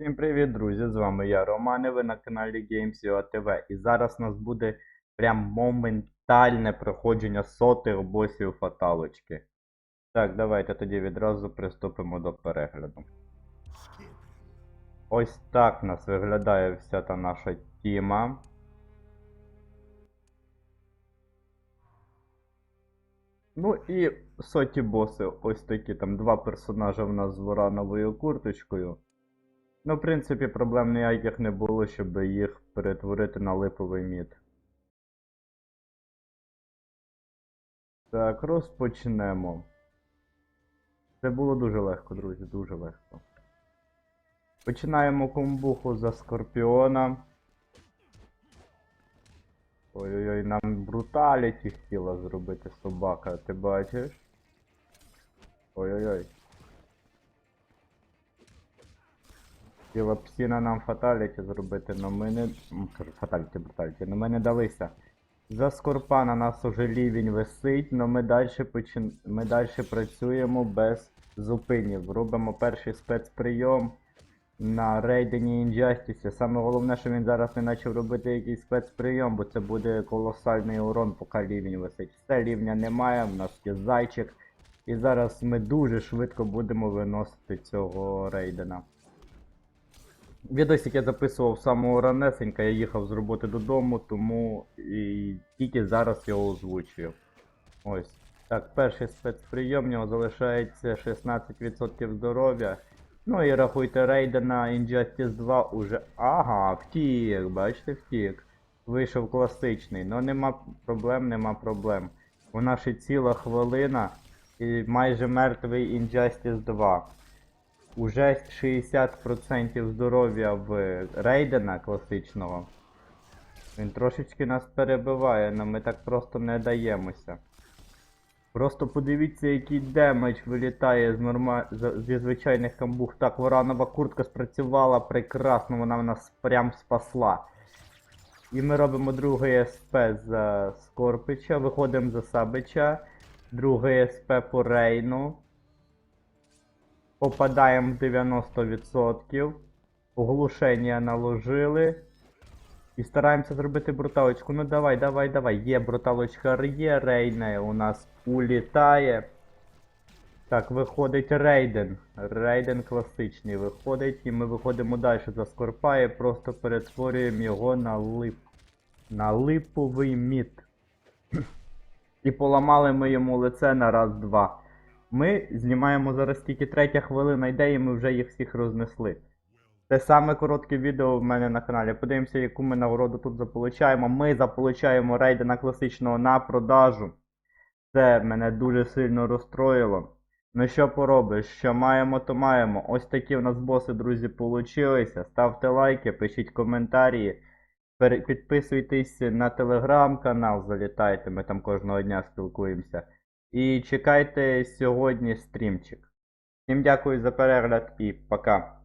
Всім привіт, друзі! З вами я, Роман, і ви на каналі Games.ua TV. І зараз у нас буде прям моментальне проходження сотих босів фаталочки. Так, давайте тоді відразу приступимо до перегляду. Ось так нас виглядає вся та наша тіма. Ну і соті боси, ось такі там два персонажа в нас з варановою курточкою. Ну, в принципі, проблем ніяких не було, щоб їх перетворити на липовий мід. Так, розпочнемо. Це було дуже легко, друзі, дуже легко. Починаємо комбуху за Скорпіона. Ой-ой-ой, нам бруталіті хотіла зробити собака, ти бачиш? Ой-ой-ой. Хотіла псіна нам фаталіті зробити, но ми не. Фаталіті, бруталіті, но ми не далися. За скорпа на нас уже рівень висить, но ми далі почин... ми далі працюємо без зупинів. Робимо перший спецприйом на рейдені Injustice. Саме головне, що він зараз не почав робити якийсь спецприйом, бо це буде колосальний урон, поки рівень висить. Все рівня немає, в нас є зайчик. І зараз ми дуже швидко будемо виносити цього рейдена. Відосик я записував самого ранесенька, я їхав з роботи додому, тому і тільки зараз його озвучую. Ось. Так, перший спецприйом, в нього залишається 16% здоров'я. Ну і рахуйте рейдена Injustice 2 уже. Ага, втік, бачите, втік. Вийшов класичний, но нема проблем, нема проблем. У нас ще ціла хвилина і майже мертвий Injustice 2. Уже 60% здоров'я в Рейдена класичного. Він трошечки нас перебиває, але ми так просто не даємося. Просто подивіться, який демедж вилітає з норма... зі звичайних камбух. Так, воранова куртка спрацювала прекрасно, вона нас прям спасла. І ми робимо другий СП за Скорпича, виходимо за Сабича, другий СП по Рейну. Попадаємо в 90%. Оглушення наложили. І стараємося зробити бруталочку. Ну давай, давай, давай. Є бруталочка, є Рейне у нас улітає. Так, виходить Рейден. Рейден класичний виходить. І ми виходимо далі за Скорпа і просто перетворюємо його на лип. На липовий мід. І поламали ми йому лице на раз-два. Ми знімаємо зараз тільки третя хвилина йде, і ми вже їх всіх рознесли. Це саме коротке відео в мене на каналі. Подивимося, яку ми нагороду тут заполучаємо. Ми заполучаємо рейдена класичного на продажу. Це мене дуже сильно розстроїло. Ну що поробиш, що маємо, то маємо. Ось такі в нас боси, друзі, получилися. Ставте лайки, пишіть коментарі. Підписуйтесь на телеграм-канал, залітайте, ми там кожного дня спілкуємося. І чекайте сьогодні стрімчик. Всім дякую за перегляд і пока.